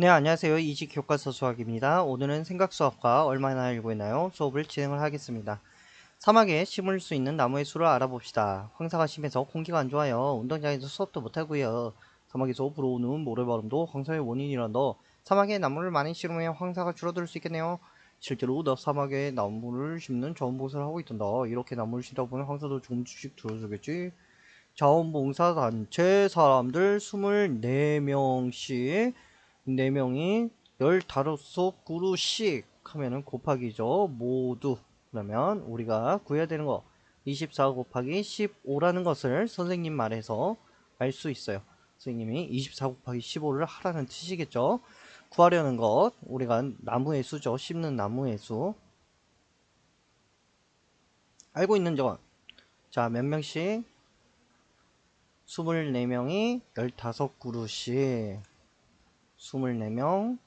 네, 안녕하세요. 이직 교과서 수학입니다. 오늘은 생각 수학과 얼마나 알고 있나요? 수업을 진행을 하겠습니다. 사막에 심을 수 있는 나무의 수를 알아봅시다. 황사가 심해서 공기가 안 좋아요. 운동장에서 수업도 못하고요. 사막에서 불어오는 모래바람도 황사의 원인이란다. 사막에 나무를 많이 심으면 황사가 줄어들 수 있겠네요. 실제로 나 사막에 나무를 심는 자원봉사를 하고 있단다. 이렇게 나무를 심다 보면 황사도 조금씩 줄어들겠지. 자원봉사 단체 사람들 24명씩 4명이 15그루씩 하면은 곱하기죠. 모두. 그러면 우리가 구해야 되는 거 24 곱하기 15라는 것을 선생님 말에서 알 수 있어요. 선생님이 24 곱하기 15를 하라는 뜻이겠죠. 구하려는 것 우리가 나무의 수죠. 심는 나무의 수. 알고 있는 점. 자, 몇 명씩? 24명이 15그루씩 24명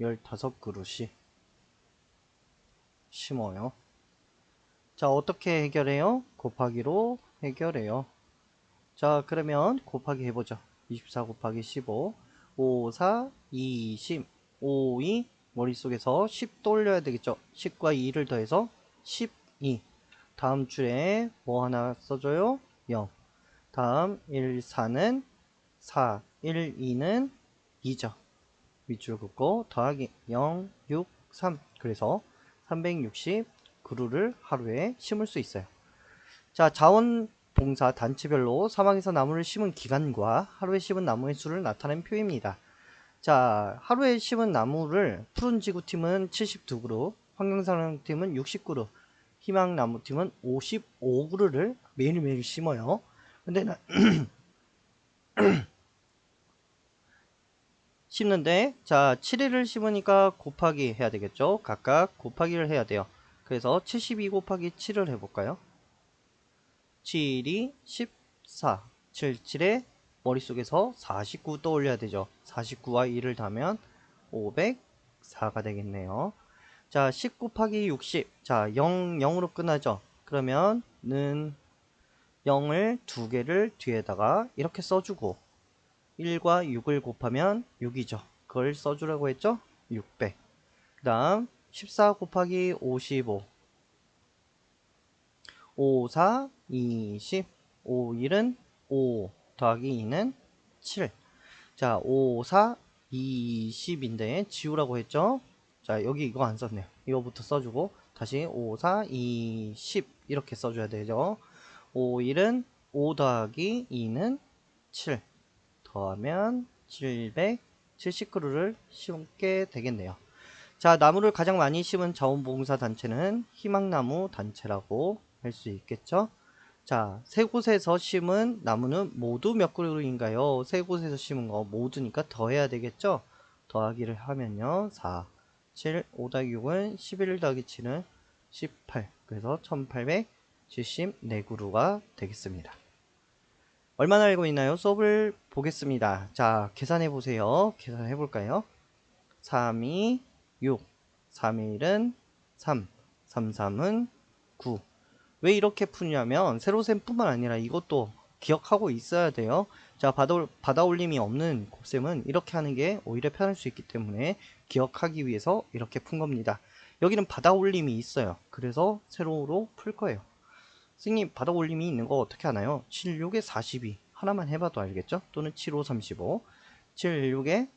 15그릇이 심어요. 자, 어떻게 해결해요? 곱하기로 해결해요. 자, 그러면 곱하기 해보죠. 24 곱하기 15 5, 4, 20 5, 2 머릿속에서 10 돌려야 되겠죠. 10과 2를 더해서 12 다음 줄에 뭐 하나 써줘요? 0 다음 1, 4는 4 1, 2는 2죠. 밑줄 긋고 더하기 0, 6, 3 그래서 360 그루를 하루에 심을 수 있어요. 자 자원봉사 단체별로 사막에서 나무를 심은 기간과 하루에 심은 나무의 수를 나타낸 표입니다. 자 하루에 심은 나무를 푸른지구팀은 72그루 환경사랑팀은 60그루 희망나무팀은 55그루를 매일매일 심어요. 근데 나 심는데 자 7일을 심으니까 곱하기 해야 되겠죠? 각각 곱하기를 해야 돼요. 그래서 72 곱하기 7을 해볼까요? 7이 14 77에 머릿속에서 49 떠올려야 되죠. 49와 2를 더하면 504가 되겠네요. 자 10 곱하기 60자 0, 0으로 끝나죠? 그러면 는 0을 두 개를 뒤에다가 이렇게 써주고 1과 6을 곱하면 6이죠. 그걸 써주라고 했죠? 600. 그 다음 14 곱하기 55 5, 4, 20 5, 1은 5 더하기 2는 7 자, 5, 4, 20인데 지우라고 했죠? 자, 여기 이거 안 썼네요. 이거부터 써주고 다시 5, 4, 20 이렇게 써줘야 되죠. 5, 1은 5 더하기 2는 7 더하면 770그루를 심게 되겠네요. 자, 나무를 가장 많이 심은 자원봉사 단체는 희망나무 단체라고 할 수 있겠죠. 자, 세 곳에서 심은 나무는 모두 몇 그루인가요? 세 곳에서 심은 거 모두니까 더해야 되겠죠. 더하기를 하면요. 4, 7, 5 더하기 6은 11 더하기 7은 18. 그래서 1874그루가 되겠습니다. 얼마나 알고 있나요? 수업을 보겠습니다. 자, 계산해 보세요. 계산해 볼까요? 3이 6, 3이 1은 3, 3, 3은 9. 왜 이렇게 푸냐면 세로셈 뿐만 아니라 이것도 기억하고 있어야 돼요. 자, 받아, 받아 올림이 없는 곱셈은 이렇게 하는 게 오히려 편할 수 있기 때문에 기억하기 위해서 이렇게 푼 겁니다. 여기는 받아 올림이 있어요. 그래서 세로로 풀 거예요. 선생님 바닥 올림이 있는 거 어떻게 하나요? 7, 6에 42 하나만 해봐도 알겠죠? 또는 7, 5, 35 7, 6에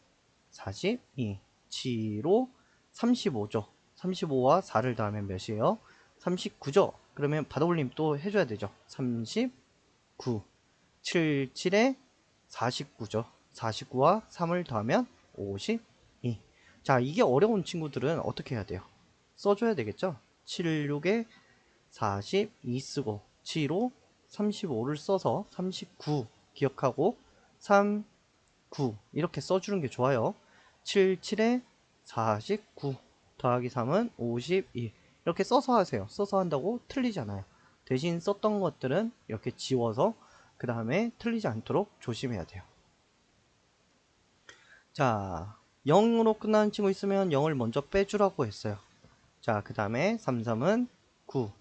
42 7, 5, 35죠 35와 4를 더하면 몇이에요? 39죠? 그러면 바닥 올림 또 해줘야 되죠 39 7, 7에 49죠 49와 3을 더하면 52 자, 이게 어려운 친구들은 어떻게 해야 돼요? 써줘야 되겠죠? 7, 6에 42 쓰고 7로 35를 써서 39 기억하고 3, 9 이렇게 써주는 게 좋아요. 7, 7에 49 더하기 3은 52 이렇게 써서 하세요. 써서 한다고 틀리잖아요. 대신 썼던 것들은 이렇게 지워서 그 다음에 틀리지 않도록 조심해야 돼요. 자, 0으로 끝나는 친구 있으면 0을 먼저 빼주라고 했어요. 자, 그 다음에 3, 3은 9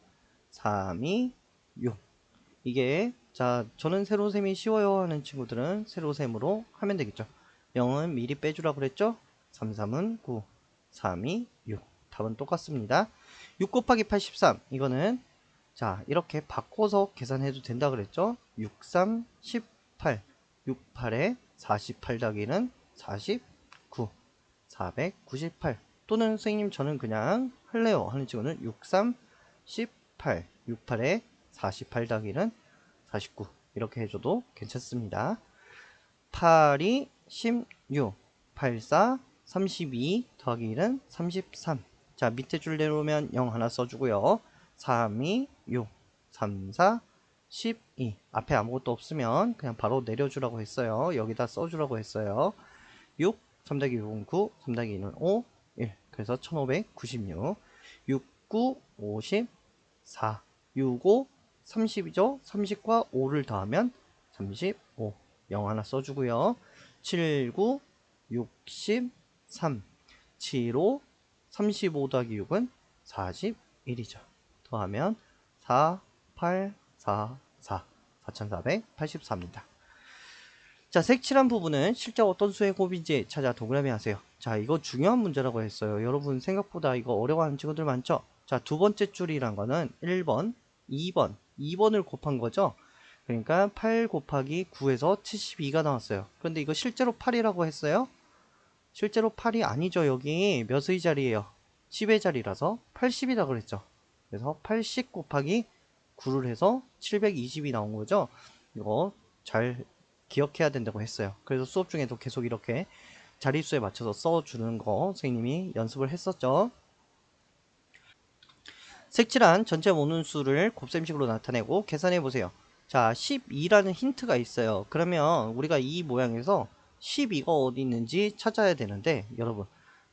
3, 2, 6 이게 자 저는 세로셈이 쉬워요 하는 친구들은 세로셈으로 하면 되겠죠 0은 미리 빼주라 그랬죠? 3, 3은 9, 3이 6. 답은 똑같습니다. 6 곱하기 83. 이거는 자 이렇게 바꿔서 계산해도 된다 그랬죠? 6, 3, 18. 6, 8에 48 더하기는 49. 498. 또는 선생님 저는 그냥 할래요 하는 친구는 6, 3, 18. 6, 8에 48 더하기는 49. 이렇게 해줘도 괜찮습니다. 8이 16, 84, 32 더하기 1은 33. 자, 밑에 줄 내려오면 0 하나 써주고요. 3, 2, 6, 3, 4, 12. 앞에 아무것도 없으면 그냥 바로 내려주라고 했어요. 여기다 써주라고 했어요. 6, 3 더하기 6은 9, 3 더하기 2는 5, 1. 그래서 1596. 6, 9, 54. 6, 5, 30이죠? 30과 5를 더하면 35. 0 하나 써주고요. 7, 9, 63. 7, 5, 35 더하기 6은 41이죠. 더하면 4, 8, 4, 4. 4484입니다. 자, 색칠한 부분은 실제 어떤 수의 곱인지 찾아 동그라미 하세요. 자, 이거 중요한 문제라고 했어요. 여러분 생각보다 이거 어려워하는 친구들 많죠? 자, 두 번째 줄이란 거는 1번, 2번, 2번을 곱한 거죠. 그러니까 8 곱하기 9에서 72가 나왔어요. 그런데 이거 실제로 8이라고 했어요? 실제로 8이 아니죠. 여기 몇의 자리예요? 10의 자리라서 80이라 그랬죠. 그래서 80 곱하기 9를 해서 720이 나온 거죠. 이거 잘 기억해야 된다고 했어요. 그래서 수업 중에도 계속 이렇게 자릿수에 맞춰서 써주는 거 선생님이 연습을 했었죠. 색칠한 전체 모는 수를 곱셈식으로 나타내고 계산해 보세요. 자, 12라는 힌트가 있어요. 그러면 우리가 이 모양에서 12가 어디 있는지 찾아야 되는데 여러분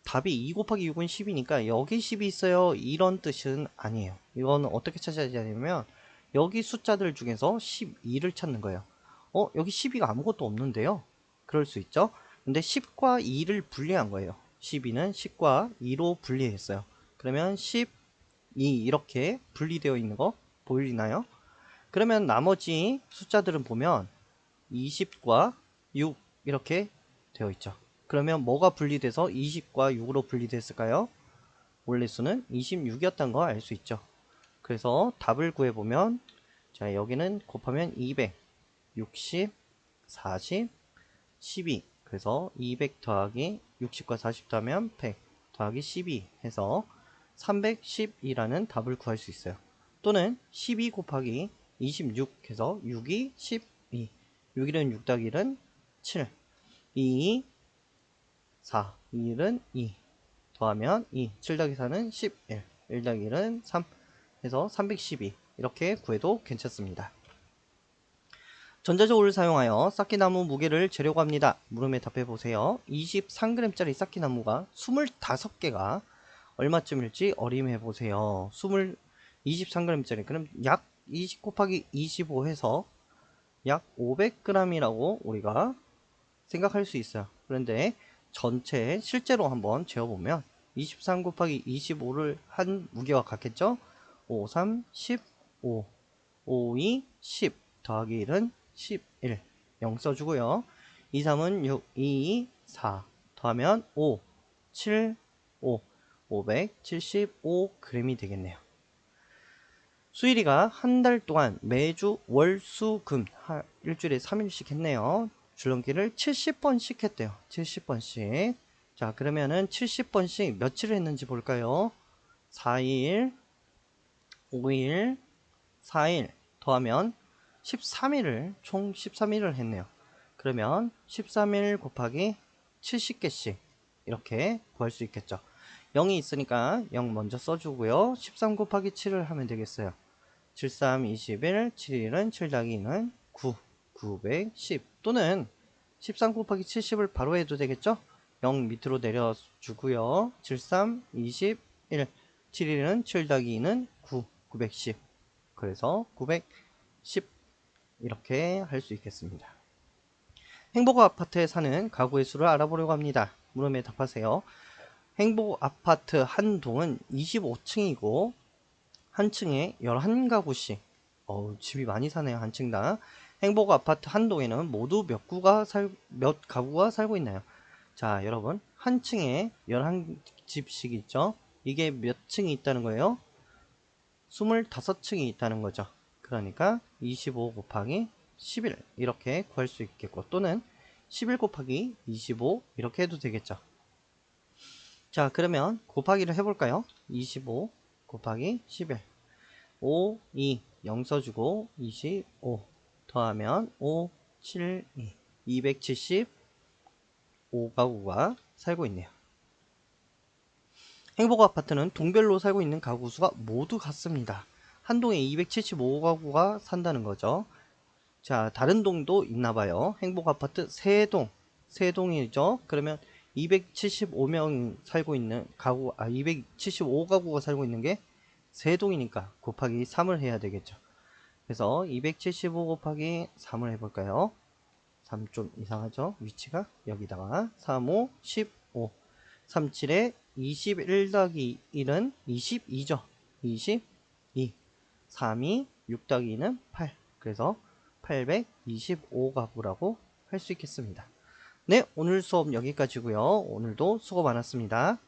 답이 2 곱하기 6은 10이니까 여기 10이 있어요. 이런 뜻은 아니에요. 이건 어떻게 찾아야 되냐면 여기 숫자들 중에서 12를 찾는 거예요. 어, 여기 12가 아무것도 없는데요. 그럴 수 있죠. 근데 10과 2를 분리한 거예요. 12는 10과 2로 분리했어요. 그러면 10, 2 이렇게 분리되어 있는 거 보이나요? 그러면 나머지 숫자들은 보면 20과 6 이렇게 되어 있죠. 그러면 뭐가 분리돼서 20과 6으로 분리됐을까요? 원래 수는 26이었던 거 알 수 있죠. 그래서 답을 구해보면 자 여기는 곱하면 200, 60, 40, 12 그래서 200 더하기 60과 40 더하면 100 더하기 12 해서 310이라는 답을 구할 수 있어요. 또는 12 곱하기 26 해서 6이 12 6일은 6 더하기 1은 7 2 4 2일은 2 더하면 2 7 더하기 4는 11 1 더하기 1은 3 해서 312 이렇게 구해도 괜찮습니다. 전자저울을 사용하여 쌓기나무 무게를 재려고 합니다. 물음에 답해 보세요. 23g짜리 쌓기나무가 25개가 얼마쯤일지 어림해 보세요. 20, 23g짜리 그럼 약 20 곱하기 25 해서 약 500g이라고 우리가 생각할 수 있어요. 그런데 전체 실제로 한번 재어보면 23 곱하기 25를 한 무게와 같겠죠? 5, 3, 15, 5, 2, 10 더하기 1은 11 0 써주고요. 2, 3은 6, 2, 4 더하면 5, 7, 5 575g이 되겠네요. 수일이가 한 달 동안 매주 월, 수, 금 일주일에 3일씩 했네요. 줄넘기를 70번씩 했대요. 70번씩. 자, 그러면은 70번씩 며칠을 했는지 볼까요? 4일, 5일, 4일 더하면 13일을 총 13일을 했네요. 그러면 13일 곱하기 70개씩 이렇게 구할 수 있겠죠. 0이 있으니까 0 먼저 써주고요. 13 곱하기 7을 하면 되겠어요. 7, 3, 21, 7, 1은 7 더하기 2는 9, 910 또는 13 곱하기 70을 바로 해도 되겠죠? 0 밑으로 내려주고요. 7, 3, 21, 7, 1은 7 더하기 2는 9, 910 그래서 910 이렇게 할 수 있겠습니다. 행복 아파트에 사는 가구의 수를 알아보려고 합니다. 물음에 답하세요. 행복 아파트 한 동은 25층이고 한 층에 11가구씩 어우 집이 많이 사네요 한 층당 행복 아파트 한 동에는 모두 몇 구가 살, 몇 가구가 살고 있나요? 자, 여러분. 한 층에 11집씩 있죠? 이게 몇 층이 있다는 거예요? 25층이 있다는 거죠. 그러니까 25 곱하기 11 이렇게 구할 수 있겠고 또는 11 곱하기 25 이렇게 해도 되겠죠. 자, 그러면 곱하기를 해볼까요? 25 곱하기 11 5, 2, 0 써주고 25 더하면 5, 7, 2 275가구가 살고 있네요. 행복 아파트는 동별로 살고 있는 가구 수가 모두 같습니다. 한 동에 275가구가 산다는 거죠. 자, 다른 동도 있나 봐요. 행복 아파트 세 동, 세 동이죠. 그러면 275명 살고 있는 가구, 아, 275가구가 살고 있는 게 세 동이니까 곱하기 3을 해야 되겠죠. 그래서 275 곱하기 3을 해볼까요? 3 좀 이상하죠? 위치가 여기다가 3, 5, 15 3, 7에 21 더하기 1은 22죠. 22 3이 6 더하기 2는 8 그래서 825가구라고 할 수 있겠습니다. 네 오늘 수업 여기까지고요. 오늘도 수고 많았습니다.